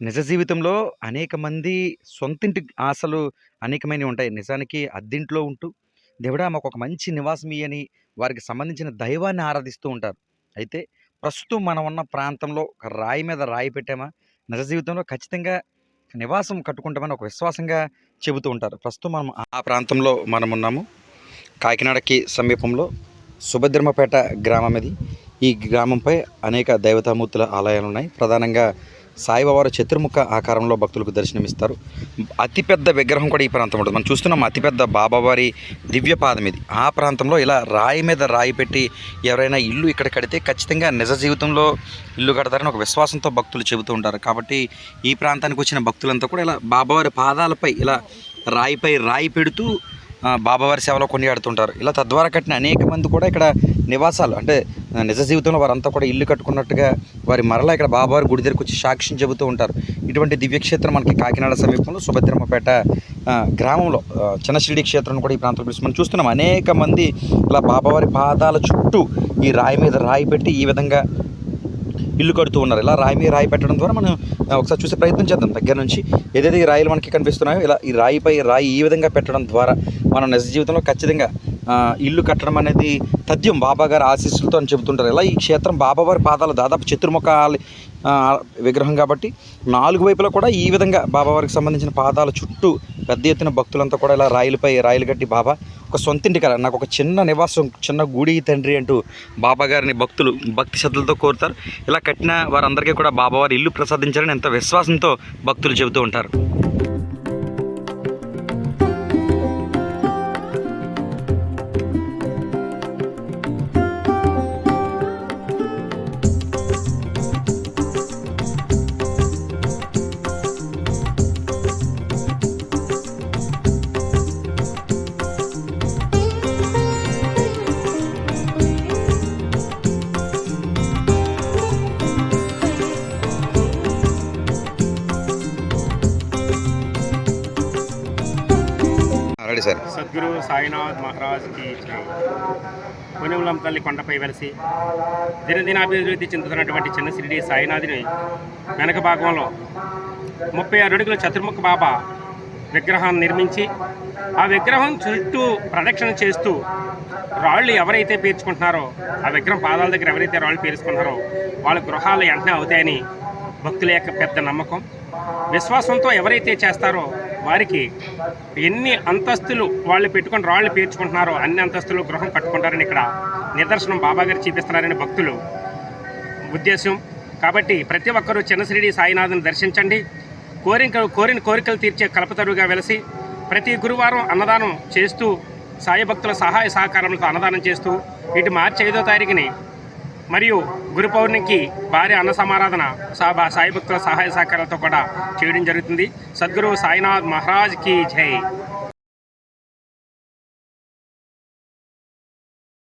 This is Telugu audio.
నిజ జీవితంలో అనేక మంది సొంతింటి ఆశలు అనేకమైనవి ఉంటాయి. నిజానికి అద్దింట్లో ఉంటూ, దేవుడా మాకొక మంచి నివాసం ఇయ్యని వారికి సంబంధించిన దైవాన్ని ఆరాధిస్తూ ఉంటారు. అయితే ప్రస్తుతం మనం ఉన్న ప్రాంతంలో ఒక రాయి మీద రాయి పెట్టామా, నిజ జీవితంలో ఖచ్చితంగా నివాసం కట్టుకుంటామని ఒక విశ్వాసంగా చెబుతూ ఉంటారు. ప్రస్తుతం మనం ఆ ప్రాంతంలో మనం ఉన్నాము కాకినాడకి సమీపంలో సుభద్రమ్మపేట గ్రామం ఇది. ఈ గ్రామంపై అనేక దేవతామూర్తుల ఆలయాలున్నాయి. ప్రధానంగా సాయిబాబారు చతుర్ముఖ ఆకారంలో భక్తులకు దర్శనమిస్తారు. అతిపెద్ద విగ్రహం కూడా ఈ ప్రాంతం ఉంటుంది. మనం చూస్తున్నాం అతిపెద్ద బాబావారి దివ్య పాదం ఇది. ఆ ప్రాంతంలో ఇలా రాయి మీద రాయి పెట్టి ఎవరైనా ఇల్లు ఇక్కడ కడితే ఖచ్చితంగా నిజ జీవితంలో ఇల్లు కడతారని ఒక విశ్వాసంతో భక్తులు చెబుతూ ఉంటారు. కాబట్టి ఈ ప్రాంతానికి వచ్చిన భక్తులంతా కూడా ఇలా బాబావారి పాదాలపై ఇలా రాయిపై రాయి పెడుతూ బాబావారి సేవలో కొనియాడుతుంటారు. ఇలా తద్వారా కట్టిన అనేక మంది కూడా ఇక్కడ నివాసాలు అంటే నిజ జీవితంలో వారంతా కూడా ఇల్లు కట్టుకున్నట్టుగా వారి మరలా ఇక్కడ బాబావారి గుడి దగ్గరికి వచ్చి సాక్ష్యం చెబుతూ ఉంటారు. ఇటువంటి దివ్యక్షేత్రం మనకి కాకినాడ సమీపంలో సుభద్రమ్మపేట గ్రామంలో ఆ, చిన్న షిరిడి క్షేత్రం కూడా ఈ ప్రాంతంలో పిలుస్తుంది. మనం చూస్తున్నాం అనేక మంది ఇలా బాబావారి పాదాల చుట్టూ ఈ రాయి మీద రాయి పెట్టి ఈ విధంగా ఇల్లు కడుతూ ఉన్నారు. ఇలా రాయి మీద రాయి పెట్టడం ద్వారా మనం ఒకసారి చూసే ప్రయత్నం చేద్దాం దగ్గర నుంచి. ఏదైతే ఈ రాయిలు మనకి కనిపిస్తున్నాయో ఇలా ఈ రాయిపై రాయి ఈ విధంగా పెట్టడం ద్వారా మనం నిజ జీవితంలో ఖచ్చితంగా ఇల్లు కట్టడం అనేది తథ్యం. బాబా గారి ఆశీస్సులతో అని చెబుతుంటారు. ఇలా ఈ క్షేత్రం బాబావారి పాదాలు దాదాపు చతుర్ముఖ విగ్రహం కాబట్టి నాలుగు వైపులా కూడా ఈ విధంగా బాబావారికి సంబంధించిన పాదాల చుట్టూ పెద్ద ఎత్తున భక్తులంతా కూడా ఇలా రాయిలపై రాయిలు కట్టి బాబా ఒక సొంతింటి కల నాకు ఒక చిన్న నివాసం చిన్న గుడి తండ్రి అంటూ బాబా గారిని భక్తులు భక్తి శ్రద్ధలతో కోరుతారు. ఇలా కట్టిన వారందరికీ కూడా బాబావారి ఇల్లు ప్రసాదించాలని ఎంత విశ్వాసంతో భక్తులు చెబుతూ ఉంటారు. Ready sir. సద్గురు సాయినాథ్ మహారాజ్కి జై. తల్లి కొండపై వెలిసి దినదినాభివృద్ధి చెందుతున్నటువంటి చిన్న సిరిడి సాయినాథుని వెనక భాగంలో ముప్పై ఆరు అడుగుల చతుర్ముఖ బాబా విగ్రహాన్ని నిర్మించి ఆ విగ్రహం చుట్టూ ప్రదక్షిణ చేస్తూ రాళ్ళు ఎవరైతే పేర్చుకుంటున్నారో ఆ విగ్రహం పాదాల దగ్గర ఎవరైతే రాళ్ళు పేర్చుకుంటున్నారో వాళ్ళ గృహాలు వెంటనే అవుతాయని భక్తుల యొక్క పెద్ద నమ్మకం. విశ్వాసంతో ఎవరైతే చేస్తారో వారికి ఎన్ని అంతస్తులు వాళ్ళు పెట్టుకొని రాళ్ళు పేర్చుకుంటున్నారో అన్ని అంతస్తులు గృహం కట్టుకుంటారని ఇక్కడ నిదర్శనం బాబాగారు చూపిస్తున్నారని భక్తులు. ఉద్దేశం కాబట్టి ప్రతి ఒక్కరూ చిన్నశ్రీడి సాయినాథుని దర్శించండి. కోరిక కోరిన కోరికలు తీర్చే కలపతరువుగా వెలసి ప్రతి గురువారం అన్నదానం చేస్తూ సాయి భక్తుల సహాయ సహకారంతో అన్నదానం చేస్తూ ఇటు మార్చి ఐదో తారీఖుని మరియు గురు పౌర్ణమికి భారీ అన్న సమారాధన సాయి భక్తుల సహాయ సహకారాలతో కూడా చేయడం జరుగుతుంది. సద్గురు సాయినాథ్ మహారాజ్కి జై.